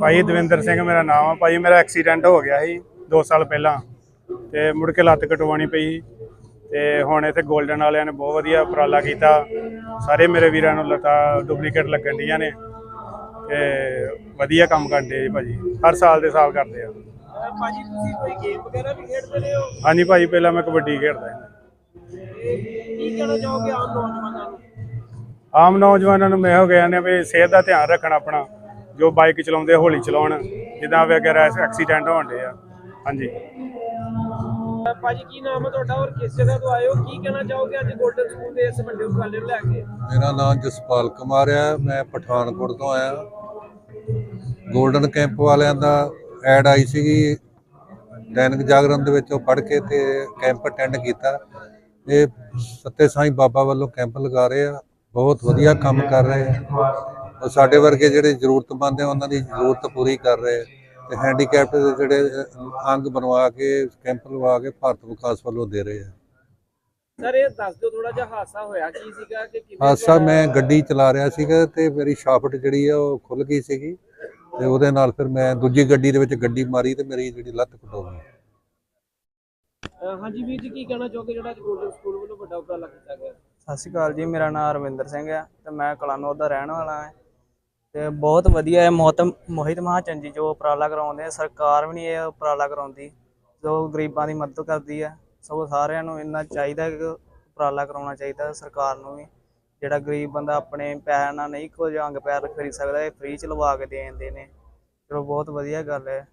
ਭਾਈ ਦਵਿੰਦਰ ਸਿੰਘ ਮੇਰਾ ਨਾਮ ਆ। ਭਾਈ ਮੇਰਾ ਐਕਸੀਡੈਂਟ ਹੋ ਗਿਆ ਸੀ 2 ਸਾਲ ਪਹਿਲਾਂ ਤੇ ਮੁੜ ਕੇ ਲੱਤ ਕਟਵਾਉਣੀ ਪਈ ਤੇ ਹੁਣ ਇੱਥੇ 골ਡਨ ਵਾਲਿਆਂ ਨੇ ਬਹੁਤ ਵਧੀਆ ਉਪਰਾਲਾ ਕੀਤਾ। ਸਾਰੇ ਮੇਰੇ ਵੀਰਾਂ ਨੂੰ ਲੱਤਾਂ ਡੁਪਲੀਕੇਟ ਲੱਗਣ ਡੀਆਂ ਨੇ। ਤੇ ਵਧੀਆ ਕੰਮ ਕਰਦੇ ਜੀ ਭਾਜੀ। ਹਰ ਸਾਲ ਦੇ ਸਾਲ ਕਰਦੇ ਆ। ਭਾਜੀ ਤੁਸੀਂ ਕੋਈ ਗੇਮ ਵਗੈਰਾ ਵੀ ਖੇਡਦੇ ਰਹੇ ਹੋ? ਹਾਂਜੀ ਭਾਜੀ ਪਹਿਲਾਂ ਮੈਂ ਕਬੱਡੀ ਖੇਡਦਾ ਸੀ। ਤੇ ਕੀ ਕਹਿਣਾ ਚਾਹੋਗੇ ਆਮ ਨੌਜਵਾਨਾਂ ਨੂੰ? ਆਮ ਨੌਜਵਾਨਾਂ ਨੂੰ ਮੈਂ ਹੋ ਗਿਆ ਨੇ ਵੀ ਸਿਹਤ ਦਾ ਧਿਆਨ ਰੱਖਣਾ ਆਪਣਾ ਜੋ ਬਾਈਕ ਚਲਾਉਂਦੇ ਹੌਲੀ ਚਲਾਉਣ ਜਿੱਦਾਂ ਵਗੈਰਾ ਐਕਸੀਡੈਂਟ ਹੋਣਦੇ ਆ। ਹਾਂਜੀ। ਅਹ ਭਾਜੀ ਕੀ ਨਾਮ ਹੈ ਤੁਹਾਡਾ ਔਰ ਕਿਸ ਜਗ੍ਹਾ ਤੋਂ ਆਏ ਹੋ? ਕੀ ਕਹਿਣਾ ਚਾਹੋਗੇ ਅੱਜ ਗੋਲਡਨ ਸਕੂਲ ਦੇ ਇਸ ਵੱਡੇ ਉਪਰਾਲੇ ਨੂੰ ਲੈ ਕੇ? ਮੇਰਾ ਨਾਮ ਜਸਪਾਲ ਕੁਮਾਰ ਹੈ ਮੈਂ ਪਠਾਨਕੋਟ ਤੋਂ ਆਇਆ। 골ਡਨ ਕੈਂਪ ਵਾਲਿਆਂ ਦਾ ਐਡ ਆਈ ਸੀਗੀ। ਦੈਨਿਕ ਜਾਗਰਣ ਦੇ ਵਿੱਚ ਉਹ ਪੜ੍ਹ ਕੇ ਤੇ ਕੈਂਪ ਅਟੈਂਡ ਕੀਤਾ। ਇਹ ਸੱਤੇ ਸਾਈਂ ਬਾਬਾ ਵੱਲੋਂ ਕੈਂਪ ਲਗਾ ਰਹੇ ਆ। ਬਹੁਤ ਵਧੀਆ ਕੰਮ ਕਰ ਰਹੇ ਆ। ਉਹ ਸਾਡੇ ਵਰਗੇ ਜਿਹੜੇ ਜ਼ਰੂਰਤਮੰਦ ਆ ਉਹਨਾਂ ਦੀ ਜ਼ਰੂਰਤ ਪੂਰੀ ਕਰ ਰਹੇ ਤੇ ਹੈਂਡੀਕੈਪਟ ਦੇ ਜਿਹੜੇ ਅੰਗ ਬਣਵਾ ਕੇ ਕੈਂਪ ਲਵਾ ਕੇ ਭਾਰਤ ਵਿਕਾਸ ਵੱਲੋਂ ਦੇ ਰਹੇ ਆ। ਸਰ ਇਹ ਦੱਸ ਦਿਓ ਥੋੜਾ ਜਿਹਾ ਹਾਦਸਾ ਹੋਇਆ ਕੀ ਸੀਗਾ ਕਿ ਕਿਵੇਂ ਹਾਦਸਾ ਮੈਂ ਗੱਡੀ ਚਲਾ ਰਿਹਾ ਸੀਗਾ ਤੇ ਮੇਰੀ ਸ਼ਾਫਟ ਜਿਹੜੀ ਆ ਉਹ ਖੁੱਲ ਗਈ ਸੀਗੀ। ਤੇ ਉਹਦੇ ਨਾਲ ਫਿਰ ਮੈਂ ਦੂਜੀ ਗੱਡੀ ਦੇ ਵਿੱਚ ਗੱਡੀ ਮਾਰੀ ਤੇ ਮੇਰੀ ਜਿਹੜੀ ਲੱਤ ਕਟੋ ਗਈ। ਹਾਂਜੀ ਵੀਰ ਜੀ ਕੀ ਕਹਿਣਾ ਚਾਹੋਗੇ ਜਿਹੜਾ ਗੋਲਡਨ ਸਕੂਲ ਵੱਲੋਂ ਵੱਡਾ ਉਪਰਾਲਾ ਕੀਤਾ ਗਿਆ? ਸਤਿ ਸ਼੍ਰੀ ਅਕਾਲ ਜੀ, ਮੇਰਾ ਨਾਮ ਰਵਿੰਦਰ ਸਿੰਘ ਹੈ ਤੇ ਮੈਂ ਕਲਾਨੌਰ ਦਾ ਰਹਿਣ ਵਾਲਾ ਹਾਂ। ਤੇ ਬਹੁਤ ਵਧੀਆ ਹੈ ਮੋਹਤਮ ਮੋਹਿਤ ਮਹਾਚੰਦ ਜੀ ਜੋ ਉਪਰਾਲਾ ਕਰਾਉਂਦੇ ਆ, ਸਰਕਾਰ ਵੀ ਨਹੀਂ ਇਹ ਉਪਰਾਲਾ ਕਰਾਉਂਦੀ, ਜੋ ਗਰੀਬਾਂ ਦੀ ਮਦਦ ਕਰਦੀ ਹੈ ਸਗੋਂ ਸਾਰਿਆਂ ਨੂੰ ਇੰਨਾ ਚਾਹੀਦਾ ਕਿ ਉਪਰਾਲਾ ਕਰਾਉਣਾ ਚਾਹੀਦਾ ਸਰਕਾਰ ਨੂੰ ਵੀ। ਜਿਹੜਾ ਗਰੀਬ ਬੰਦਾ ਆਪਣੇ ਪੈਰ ਨਾਲ ਨਹੀਂ ਕੁਝ ਅੰਗ ਪੈਰ ਖਰੀਦ ਸਕਦਾ, ਇਹ ਫ੍ਰੀ ਚ ਲਵਾ ਕੇ ਦੇ ਦਿੰਦੇ ਨੇ। ਚਲੋ, ਬਹੁਤ ਵਧੀਆ ਗੱਲ ਹੈ।